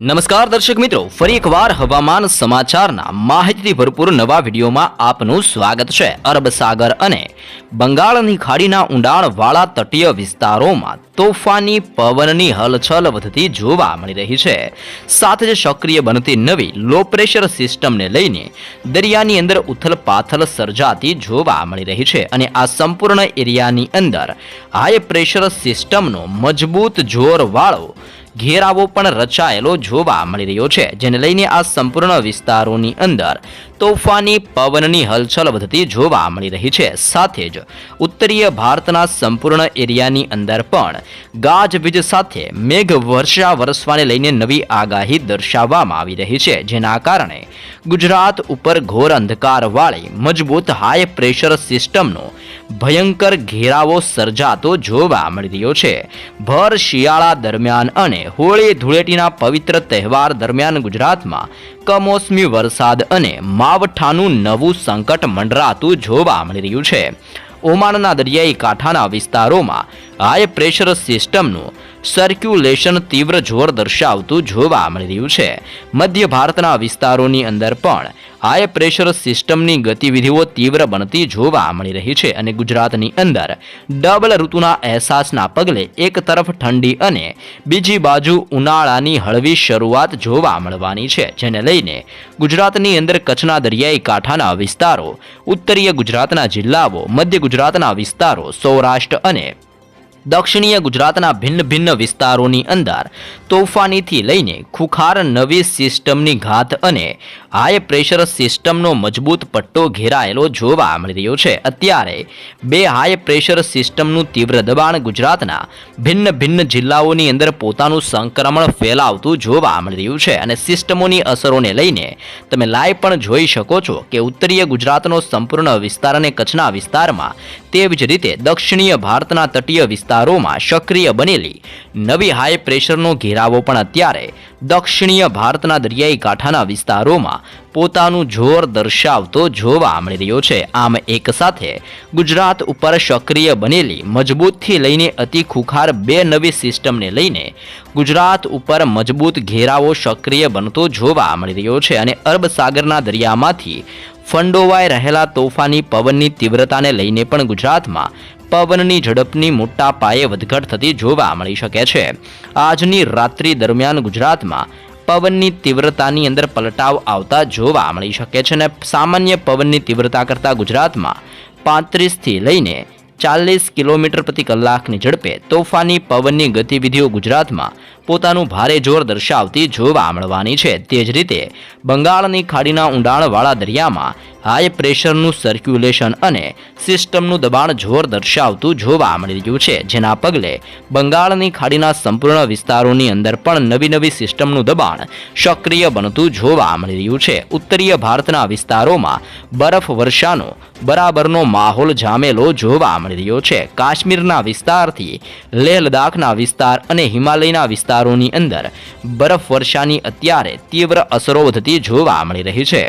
નમસ્કાર દર્શક મિત્રો, ફરી એકવાર હવામાન સમાચારના માહિતીથી ભરપૂર નવા વિડીયોમાં આપનું સ્વાગત છે. અરબ સાગર અને બંગાળની ખાડીના ઊંડાણવાળા તટીય વિસ્તારોમાં તોફાની પવનની હલચલ વધતી જોવા મળી રહી છે. સાથે જ સક્રિય બનતી નવી લો પ્રેશર સિસ્ટમને લઈને દરિયાની અંદર ઉથલ પાથલ સર્જાતી જોવા મળી રહી છે અને આ સંપૂર્ણ એરિયાની અંદર હાઈ પ્રેશર સિસ્ટમનો મજબૂત જોરવાળો ઘેરાવો પણ રચાયેલો જોવા મળી રહ્યો છે જેને લઈને આ સંપૂર્ણ વિસ્તારોની અંદર તોફાની પવનની હલચલ વધતી જોવા મળી રહી છે. સાથે જ ઉત્તરીય ભારતના સંપૂર્ણ એરિયાની અંદર પણ ગાજવીજ સાથે મેઘ વર્ષા વરસવાને લઈને નવી આગાહી દર્શાવવામાં આવી રહી છે. જેના કારણે ગુજરાત ઉપર ઘોર અંધકારવાળી, મજબૂત હાઈ પ્રેશર સિસ્ટમનો ભયંકર ઘેરાવો સર્જાતો જોવા મળી રહ્યો છે. ભર શિયાળા દરમિયાન અને હોળી ધૂળેટીના પવિત્ર તહેવાર દરમિયાન ગુજરાતમાં કમોસમી વરસાદ અને માવઠાનું નવું સંકટ મંડરાતું જોવા મળી રહ્યું છે. ઓમાનના દરિયાઈ કાંઠાના વિસ્તારોમાં હાઈ પ્રેશર સિસ્ટમનું સર્ક્યુલેશન તીવ્ર જોર દર્શાવતું જોવા મળી રહ્યું છે. મધ્ય ભારતના વિસ્તારોની અંદર પણ હાઈ પ્રેશર સિસ્ટમની ગતિવિધિઓ તીવ્ર બનતી જોવા મળી રહી છે અને ગુજરાતની અંદર ડબલ ઋતુના અહેસાસના પગલે એક તરફ ઠંડી અને બીજી બાજુ ઉનાળાની હળવી શરૂઆત જોવા મળવાની છે, જેને લઈને ગુજરાતની અંદર કચ્છના દરિયાઈ કાંઠાના વિસ્તારો, ઉત્તરીય ગુજરાતના જિલ્લાઓ, મધ્ય ગુજરાતના વિસ્તારો, સૌરાષ્ટ્ર અને દક્ષિણીય ગુજરાતના ભિન્ન ભિન્ન વિસ્તારોની અંદર તોફાનીથી લઈને ખુખાર નવી સિસ્ટમની ઘાત અને હાઈ પ્રેશર સિસ્ટમનો મજબૂત પટ્ટો ઘેરાયેલો જોવા મળી રહ્યો છે. અત્યારે બે હાઈ પ્રેશર સિસ્ટમનું તીવ્ર દબાણ ગુજરાતના ભિન્ન ભિન્ન જિલ્લાઓની અંદર પોતાનું સંક્રમણ ફેલાવતું જોવા મળી રહ્યું છે અને સિસ્ટમોની અસરોને લઈને તમે લાઈવ પણ જોઈ શકો છો કે ઉત્તરીય ગુજરાતનો સંપૂર્ણ વિસ્તાર અને કચ્છના વિસ્તારમાં તેવી જ રીતે દક્ષિણીય ભારતના તટીય વિસ્તારોમાં સક્રિય બનેલી નવી હાઈ પ્રેશરનો ઘેરાવો પણ અત્યારે દક્ષિણીય ભારતના દરિયાઈ કાંઠાના વિસ્તારોમાં પોતાનું જોર દર્શાવતો જોવા મળી રહ્યો છે. આમ એક સાથે ગુજરાત ઉપર સક્રિય બનેલી, મજબૂતથી લઈને અતિ ખુખાર બે નવી સિસ્ટમને લઈને ગુજરાત ઉપર મજબૂત ઘેરાવો સક્રિય બનતો જોવા મળી રહ્યો છે અને અરબ સાગરના દરિયામાંથી ફંડોવાઈ રહેલા તોફાની પવનની તીવ્રતાને લઈને પણ ગુજરાતમાં પવનની ઝડપની મોટા પાયે વધઘટ થતી જોવા મળી શકે છે. આજની રાત્રિ દરમિયાન ગુજરાતમાં પવનની તીવ્રતાની અંદર પલટાવ આવતા જોવા મળી શકે છે અને સામાન્ય પવનની તીવ્રતા કરતાં ગુજરાતમાં પાંત્રીસથી લઈને ચાલીસ કિલોમીટર પ્રતિ કલાકની ઝડપે તોફાની પવનની ગતિવિધિઓ ગુજરાતમાં પોતાનું ભારે જોર દર્શાવતી જોવા મળવાની છે. તે જ રીતે બંગાળની ખાડીના ઊંડાણવાળા દરિયામાં હાઈ પ્રેશરનું સર્ક્યુલેશન અને સિસ્ટમનું દબાણ જોર દર્શાવતું જોવા મળી રહ્યું છે. જેના પગલે બંગાળની ખાડીના સંપૂર્ણ વિસ્તારોની અંદર પણ નવી નવી સિસ્ટમનું દબાણ સક્રિય બનતું જોવા મળી રહ્યું છે. ઉત્તરીય ભારતના વિસ્તારોમાં બરફ વર્ષાનો બરાબરનો માહોલ જામેલો જોવા મળી રહ્યો છે. કાશ્મીરના વિસ્તારથી લેહ લદ્દાખના વિસ્તાર અને હિમાલયના વિસ્તારોની અંદર. બરફવર્ષાની અત્યારે તીવ્ર અસરો વધતી જોવા મળી રહી છે.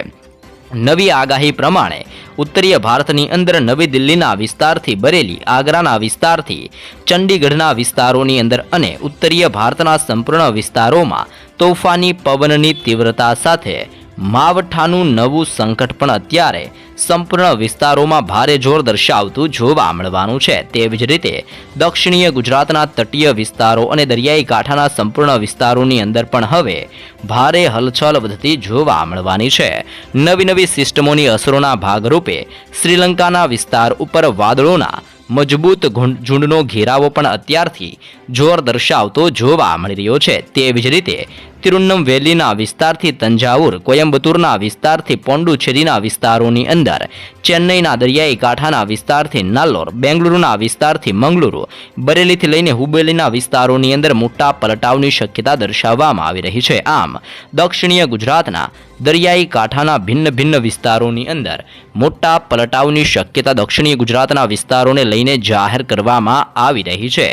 નવી આગાહી પ્રમાણે ઉત્તરીય ભારતની અંદર નવી દિલ્હીના વિસ્તારથી બરેલી, આગ્રાના વિસ્તારથી ચંડીગઢના વિસ્તારોની અંદર અને ઉત્તરીય ભારતના સંપૂર્ણ વિસ્તારોમાં તોફાની પવનની તીવ્રતા સાથે માવઠાનું નવું સંકટ પણ અત્યારે સંપૂર્ણ વિસ્તારોમાં ભારે જોર દર્શાવતું જોવા મળવાનું છે. તેવી જ રીતે દક્ષિણીય ગુજરાતના તટીય વિસ્તારો અને દરિયાઈ કાંઠાના સંપૂર્ણ વિસ્તારોની અંદર પણ હવે ભારે હલચલ વધતી જોવા મળવાની છે. નવી નવી સિસ્ટમોની અસરોના ભાગરૂપે શ્રીલંકાના વિસ્તાર ઉપર વાદળોના મજબૂત ઝુંડનો ઘેરાવો પણ અત્યારથી જોર દર્શાવતો જોવા મળી રહ્યો છે. તેવી જ રીતે તિરુન્નમવેલીના વિસ્તારથી તંજાવુર કોયમ્બતુરના વિસ્તારથી પોંડુચેરીના વિસ્તારોની અંદર, ચેન્નઈના દરિયાઈ કાંઠાના વિસ્તારથી નાલ્લોર, બેંગલુરુના વિસ્તારથી મંગલુરુ, બરેલીથી લઈને હુબેલીના વિસ્તારોની અંદર મોટા પલટાવની શક્યતા દર્શાવવામાં આવી રહી છે. આમ, દક્ષિણીય ગુજરાતના દરિયાઈ કાંઠાના ભિન્ન ભિન્ન વિસ્તારોની અંદર મોટા પલટાવની શક્યતા દક્ષિણીય ગુજરાતના વિસ્તારોને લઈને જાહેર કરવામાં આવી રહી છે.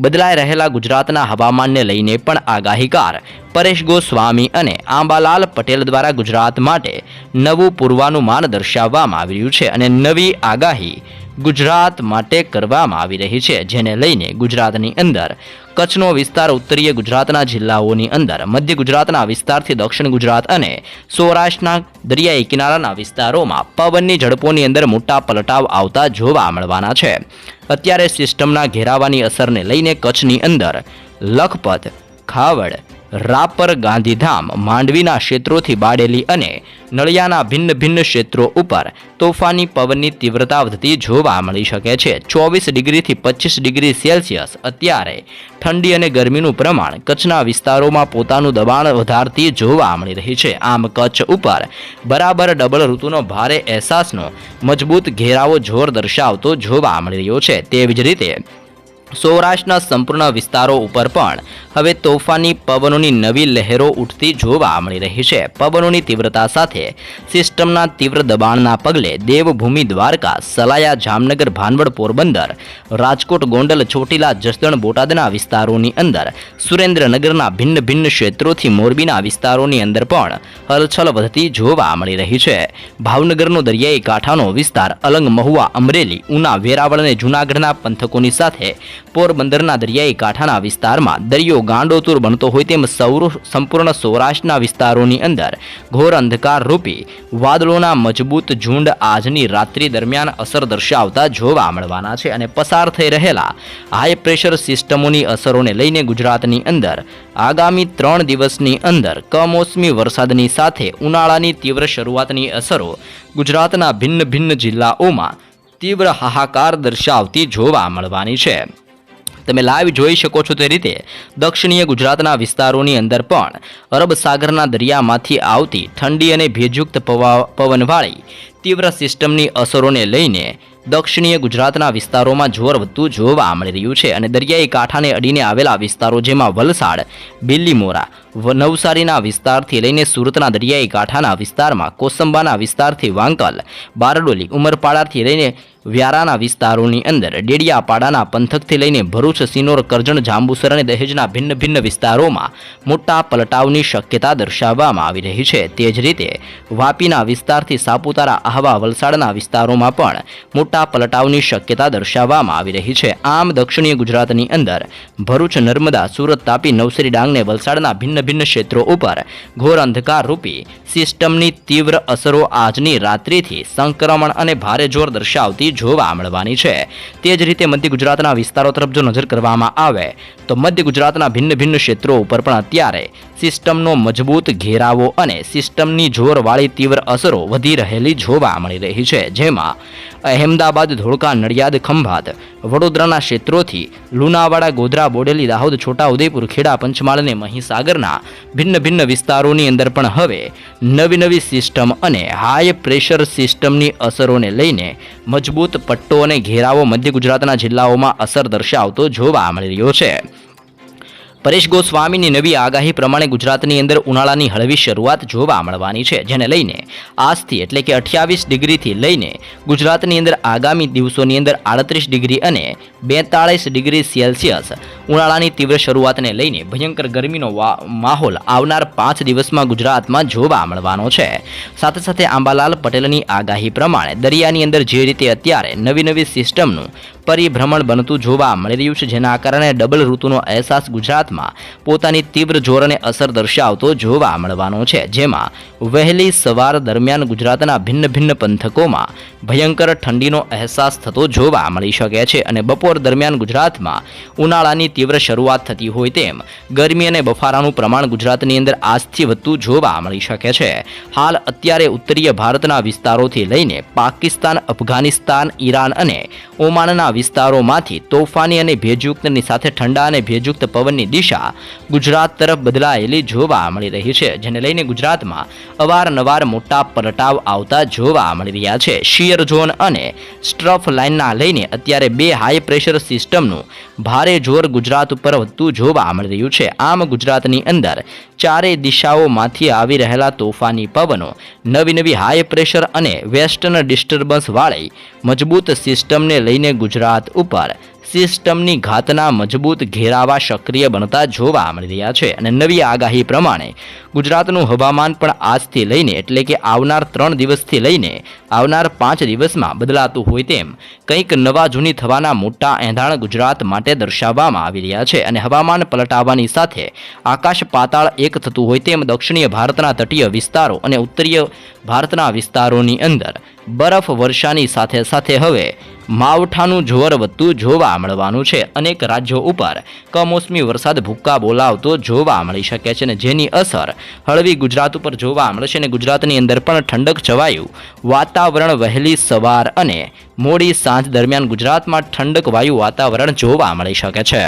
બદલાઈ રહેલા ગુજરાતના હવામાનને લઈને પણ આગાહીકાર પરેશ ગોસ્વામી અને આંબાલાલ પટેલ દ્વારા ગુજરાત માટે નવું પૂર્વાનુમાન દર્શાવવામાં આવી રહ્યું છે અને નવી આગાહી ગુજરાત માટે કરવામાં આવી રહી છે, જેને લઈને ગુજરાતની અંદર કચ્છનો વિસ્તાર ઉત્તરીય ગુજરાતના જિલ્લાઓની અંદર, મધ્ય ગુજરાતના વિસ્તારથી દક્ષિણ ગુજરાત અને સૌરાષ્ટ્રના દરિયાઈ કિનારાના વિસ્તારોમાં પવનની ઝડપોની અંદર મોટા પલટાવ આવતા જોવા મળવાના છે. અત્યારે સિસ્ટમના ઘેરાવાની અસરને લઈને કચ્છની અંદર લખપત, ખાવડ રાપર ગાંધીધામ માંડવીના ક્ષેત્રોથી બાડેલી અને નળિયાના ભિન્ન ભિન્ન ક્ષેત્રો ઉપર તોફાની પવનની તીવ્રતા વધતી જોવા મળી શકે છે. ચોવીસ ડિગ્રીથી પચીસ ડિગ્રી સેલ્સિયસ અત્યારે ઠંડી અને ગરમીનું પ્રમાણ કચ્છના વિસ્તારોમાં પોતાનું દબાણ વધારતી જોવા મળી રહી છે. આમ કચ્છ ઉપર બરાબર ડબલ ઋતુનો ભારે અહેસાસનો મજબૂત ઘેરાવો જોર દર્શાવતો જોવા મળી રહ્યો છે. તેવી જ રીતે સૌરાષ્ટ્રના સંપૂર્ણ વિસ્તારો ઉપર પણ હવે તોફાની પવનોની નવી લહેરો ઉઠતી જોવા મળી રહી છે. પવનોની તીવ્રતા સાથે સિસ્ટમના તીવ્ર દબાણના પગલે દેવભૂમિ દ્વારકા, સલાયા, જામનગર, ભાનવડ, પોરબંદર, રાજકોટ, ગોંડલ, ચોટીલા, જસદણ, બોટાદના વિસ્તારોની અંદર, સુરેન્દ્રનગરના ભિન્ન ભિન્ન ક્ષેત્રોથી મોરબીના વિસ્તારોની અંદર પણ હલચલ વધતી જોવા મળી રહી છે. ભાવનગરનો દરિયાઈ કાંઠાનો વિસ્તાર અલંગ મહુવા અમરેલી, ઉના વેરાવળ અને જૂનાગઢના પંથકોની સાથે પોરબંદરના દરિયાઈ કાંઠાના વિસ્તારમાં દરિયો ગાંડોતુર બનતો હોય તેમ સૌર સંપૂર્ણ સૌરાષ્ટ્રના વિસ્તારોની અંદર ઘોર અંધકાર રૂપી વાદળોના મજબૂત ઝુંડ આજની રાત્રિ દરમિયાન અસર દર્શાવતા જોવા મળવાના છે અને પસાર થઈ રહેલા હાઈ પ્રેશર સિસ્ટમોની અસરોને લઈને ગુજરાતની અંદર આગામી ત્રણ દિવસની અંદર કમોસમી વરસાદની સાથે ઉનાળાની તીવ્ર શરૂઆતની અસરો ગુજરાતના ભિન્ન ભિન્ન જિલ્લાઓમાં તીવ્ર હાહાકાર દર્શાવતી જોવા મળવાની છે. તમે લાઈવ જોઈ શકો છો તે રીતે દક્ષિણીય ગુજરાતના વિસ્તારોની અંદર પણ અરબ સાગરના દરિયામાંથી આવતી ઠંડી અને ભેજયુક્ત પવા, પવનવાળી તીવ્ર સિસ્ટમની અસરોને લઈને દક્ષિણીય ગુજરાતના વિસ્તારોમાં જોર વધતું જોવા મળી રહ્યું છે અને દરિયાઈ કાંઠાને અડીને આવેલા વિસ્તારો જેમાં વલસાડ બિલ્લીમોરા નવસારીના વિસ્તારથી લઈને સુરતના દરિયાઈ કાંઠાના વિસ્તારમાં, કોસંબાના વિસ્તારથી વાંકલ, બારડોલી, ઉમરપાડાથી લઈને વ્યારાના વિસ્તારોની અંદર ડેડિયાપાડાના પંથકથી લઈને ભરૂચ, સિનોર, કરજણ, જાંબુસર અને દહેજના ભિન્ન ભિન્ન વિસ્તારોમાં મોટા પલટાવની શક્યતા દર્શાવવામાં આવી રહી છે. તે જ રીતે વાપીના વિસ્તારથી સાપુતારા, આહવા, વલસાડના વિસ્તારોમાં પણ મોટા પલટાવની શક્યતા દર્શાવવામાં આવી રહી છે. આમ દક્ષિણીય ગુજરાતની અંદર ભરૂચ, નર્મદા, સુરત તાપી, નવસારી ડાંગને વલસાડના ભિન્ન ભિન્ન ક્ષેત્રો ઉપર ઘોર અંધકાર રૂપી સિસ્ટમની તીવ્ર અસરો આજની રાત્રિથી સંક્રમણ અને ભારે જોર દર્શાવતી જોવા મળવાની છે. તે જ રીતે મધ્ય ગુજરાતના વિસ્તારો તરફ જો નજર કરવામાં આવે, તો મધ્ય ગુજરાતના ભિન્ન ભિન્ન ક્ષેત્રો ઉપર પણ અત્યારે સિસ્ટમનો મજબૂત ઘેરાવો અને સિસ્ટમની જોરવાળી તીવ્ર અસરો વધી રહેલી જોવા મળી રહી છે. જેમાં અહેમદાબાદ, ધોળકા, નડિયાદ, ખંભાત. વડોદરાના ક્ષેત્રોથી લુણાવાડા, ગોધરા, બોડેલી, દાહોદ, છોટા ઉદેપુર ખેડા પંચમહાલ અને મહીસાગરના ભિન્ન ભિન્ન વિસ્તારોની અંદર પણ હવે નવી નવી સિસ્ટમ અને હાઈ પ્રેશર સિસ્ટમની અસરોને લઈને મજબૂત પટ્ટો અને ઘેરાવો મધ્ય ગુજરાતના જિલ્લાઓમાં અસર દર્શાવતો જોવા મળી રહ્યો છે. પરેશ ગોસ્વામીની નવી આગાહી પ્રમાણે ગુજરાતની અંદર ઉનાળાની હળવી શરૂઆત જોવા મળવાની છે, જેને લઈને આજથી એટલે કે અઠ્યાવીસ ડિગ્રીથી લઈને ગુજરાતની અંદર આગામી દિવસોની અંદર આડત્રીસ ડિગ્રી અને બેતાળીસ ડિગ્રી સેલ્સિયસ ઉનાળાની તીવ્ર શરૂઆતને લઈને ભયંકર ગરમીનો માહોલ આવનાર પાંચ દિવસમાં ગુજરાતમાં જોવા મળવાનો છે. સાથે સાથે આંબાલાલ પટેલની આગાહી પ્રમાણે દરિયાની અંદર જે રીતે અત્યારે નવી નવી સિસ્ટમનું પરિભ્રમણ બનતું જોવા મળી રહ્યું છે, જેના કારણે ડબલ ઋતુનો અહેસાસ ગુજરાતમાં પોતાની તીવ્ર જોરને અસર દર્શાવતો જોવા મળવાનો છે. જેમાં વહેલી સવાર દરમિયાન ગુજરાતના ભિન્ન ભિન્ન પંથકોમાં ભયંકર ઠંડીનો અહેસાસ થતો જોવા મળી શકે છે અને બપોર દરમિયાન ગુજરાતમાં ઉનાળાની તીવ્ર શરૂઆત થતી હોય તેમ ગરમી અને બફારાનું પ્રમાણ ગુજરાતની અંદર આજથી વધતું જોવા મળી શકે છે. હાલ અત્યારે ઉત્તરીય ભારતના વિસ્તારોથી લઈને પાકિસ્તાન, અફઘાનિસ્તાન, ઈરાન અને ઓમાનના વિસ્તારોમાંથી તોફાની અને ભેજયુક્તની સાથે ઠંડા અને ભેજયુક્ત પવનની દિશા ગુજરાત તરફ બદલાયેલી જોવા મળી રહી છે, જેને લઈને ગુજરાતમાં અવારનવાર મોટા પલટાવ આવતા જોવા મળી રહ્યા છે. શિયર ઝોન અને સ્ટ્રફ લાઇનના લઈને અત્યારે બે હાઈ પ્રેશર સિસ્ટમનું ભારે જોર ગુજરાત ઉપર વધતું જોવા મળી રહ્યું છે. આમ ગુજરાતની અંદર ચારેય દિશાઓમાંથી આવી રહેલા તોફાની પવનો નવી નવી હાઈ પ્રેશર અને વેસ્ટર્ન ડિસ્ટર્બન્સ વાળી મજબૂત સિસ્ટમને લઈને ગુજરાત ઉપર સિસ્ટમની ઘાતના મજબૂત ઘેરાવા સક્રિય બનતા જોવા મળી રહ્યા છે અને નવી આગાહી પ્રમાણે ગુજરાતનું હવામાન પણ આજથી લઈને એટલે કે આવનાર ત્રણ દિવસથી લઈને આવનાર પાંચ દિવસમાં બદલાતું હોય તેમ કંઈક નવા જૂની થવાના મોટા એંધાણ ગુજરાત માટે દર્શાવવામાં આવી રહ્યા છે અને હવામાન પલટાવાની સાથે આકાશ પાતાળ એક થતું હોય તેમ દક્ષિણીય ભારતના તટીય વિસ્તારો અને ઉત્તરીય ભારતના વિસ્તારોની અંદર બરફ વર્ષાની સાથે સાથે હવે માવઠાનું જોર વધતું મળવાનું છે. અનેક રાજ્યો ઉપર કમોસમી વરસાદ ભૂક્કા બોલાવતો જોવા મળી શકે છે અને જેની અસર હળવી ગુજરાત ઉપર જોવા મળશે અને ગુજરાતની અંદર પણ ઠંડક છવાયું. વાતાવરણ વહેલી સવાર અને મોડી સાંજ દરમિયાન ગુજરાતમાં ઠંડક વાયુ વાતાવરણ જોવા મળી શકે છે.